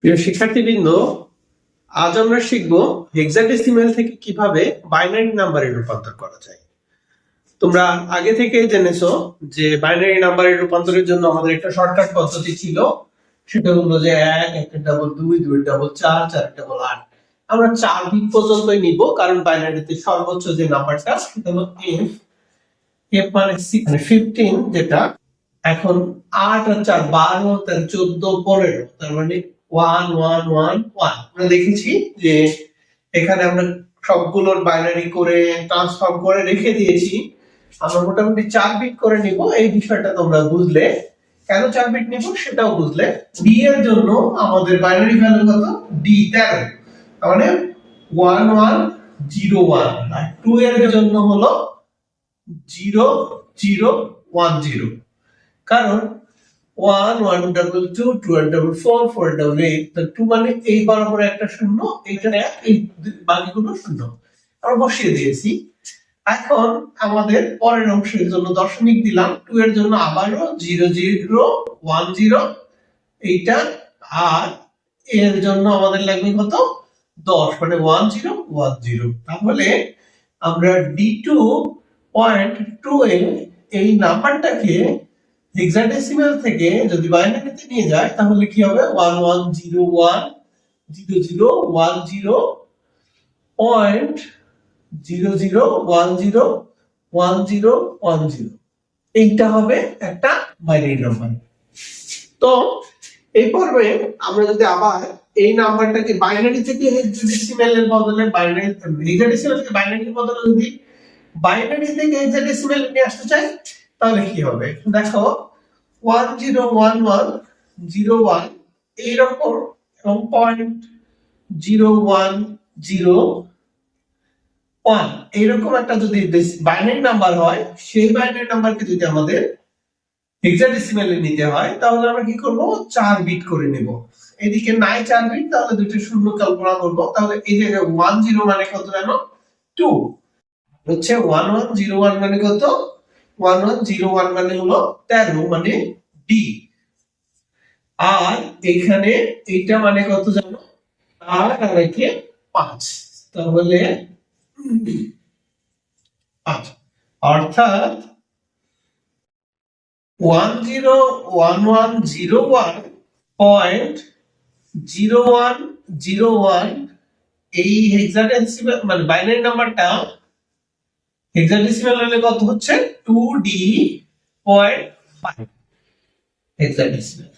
প্রিয় শিক্ষার্থীবৃন্দ, আজ আমরা শিখব থেকে কীভাবে বাইনারি নাম্বারে রূপান্তর করা যায়। তোমরা আগে থেকে জেনেছো যে বাইনারি রূপান্তরের জন্য আমাদের একটা শর্টকাট পদ্ধতি ছিল। সেটা হলো যে এক ডাবল দুই দুই ডাবল চার চার ডাবল আট। আমরা চার বিট পর্যন্তই নিব, কারণ বাইনারিতে সর্বোচ্চ যে নাম্বারটা, সেটা হলো এফ এফ মানে ফিফটিন যেটা এখন আট আর চার বারো, তার চোদ্দ, পনেরো, তার মানে ওয়ান ওয়ান ওয়ান ওয়ান। আমরা দেখেছি যে এখানে আমরা সবগুলোর বাইনারি করে ট্রান্সফর্ম করে রেখে দিয়েছি। আমরা মোটামুটি চার বিট করে নিব। এই বিষয়টা তোমরা বুঝলে। কেন চার বিট নিব সেটাও বুঝলে। ডি এর জন্য আমাদের বাইনারি ভ্যালু কত? ডি তেরো। মানে ওয়ান ওয়ান জিরো ওয়ান আর টু এর জন্য হলো জিরো জিরো ওয়ান জিরো কারণ one one double two two double four four double eight two মানে এই বরাবর একটা শূন্য এইটা এক, এই বাকিগুলো শূন্য। আমরা বসিয়ে দিয়েছি। এখন আমাদের পরের অংশের জন্য দশমিক দিলাম। টু এর জন্য আবারও জিরো জিরো ওয়ান জিরো এইটা, আর এর জন্য আমাদের লাগবে কত? দশ মানে ওয়ান জিরো ওয়ান জিরো তাহলে আমরা D two point two A এই নাম্বারটাকে হেক্সাডেসিমাল থেকে যদি বাইনারিতে নিয়ে যায় তাহলে কি হবে one one zero one zero zero one zero point zero zero one zero one zero one zero এইটা হবে একটা বাইনারি নাম্বার তো এই পর্বে আমরা যদি আবার এই নাম্বারটাকে বাইনারি থেকে হেক্সাডেসিমাল এর বদলে বাইনারি হেক্সাডেসিমাল থেকে বাইনারির বদলে যদি বাইনারি থেকে হেক্সাডেসিমাল নিয়ে আসতে চাই তাহলে কি হবে দেখো one zero one one zero one এইরকম এবং point zero one zero one এইরকম একটা যদি বাইনারি নাম্বার হয়, সেই বাইনারি নাম্বারকে যদি আমাদের হেক্সাডেসিমালে নিতে হয়, তাহলে আমরা কি করব? চার বিট করে নেব। এদিকে নাই চার বিট তাহলে দুটো শূন্য কল্পনা করব। তাহলে এই জায়গায় ওয়ান জিরো মানে কত জানো? টু হচ্ছে ওয়ান ওয়ান জিরো ওয়ান মানে কত? জিরো ওয়ান মানে হলো তেরো মানে ডি আর এখানে এইটা মানে কত জানো? আর আর পাঁচ। তাহলে অর্থাৎ one zero one one zero one point zero one zero one এই হেক্সাডেসিমাল মানে বাইনারি নাম্বারটা হেক্সাডেসিমাল হলে কত হচ্ছে? Two D point five hexadecimal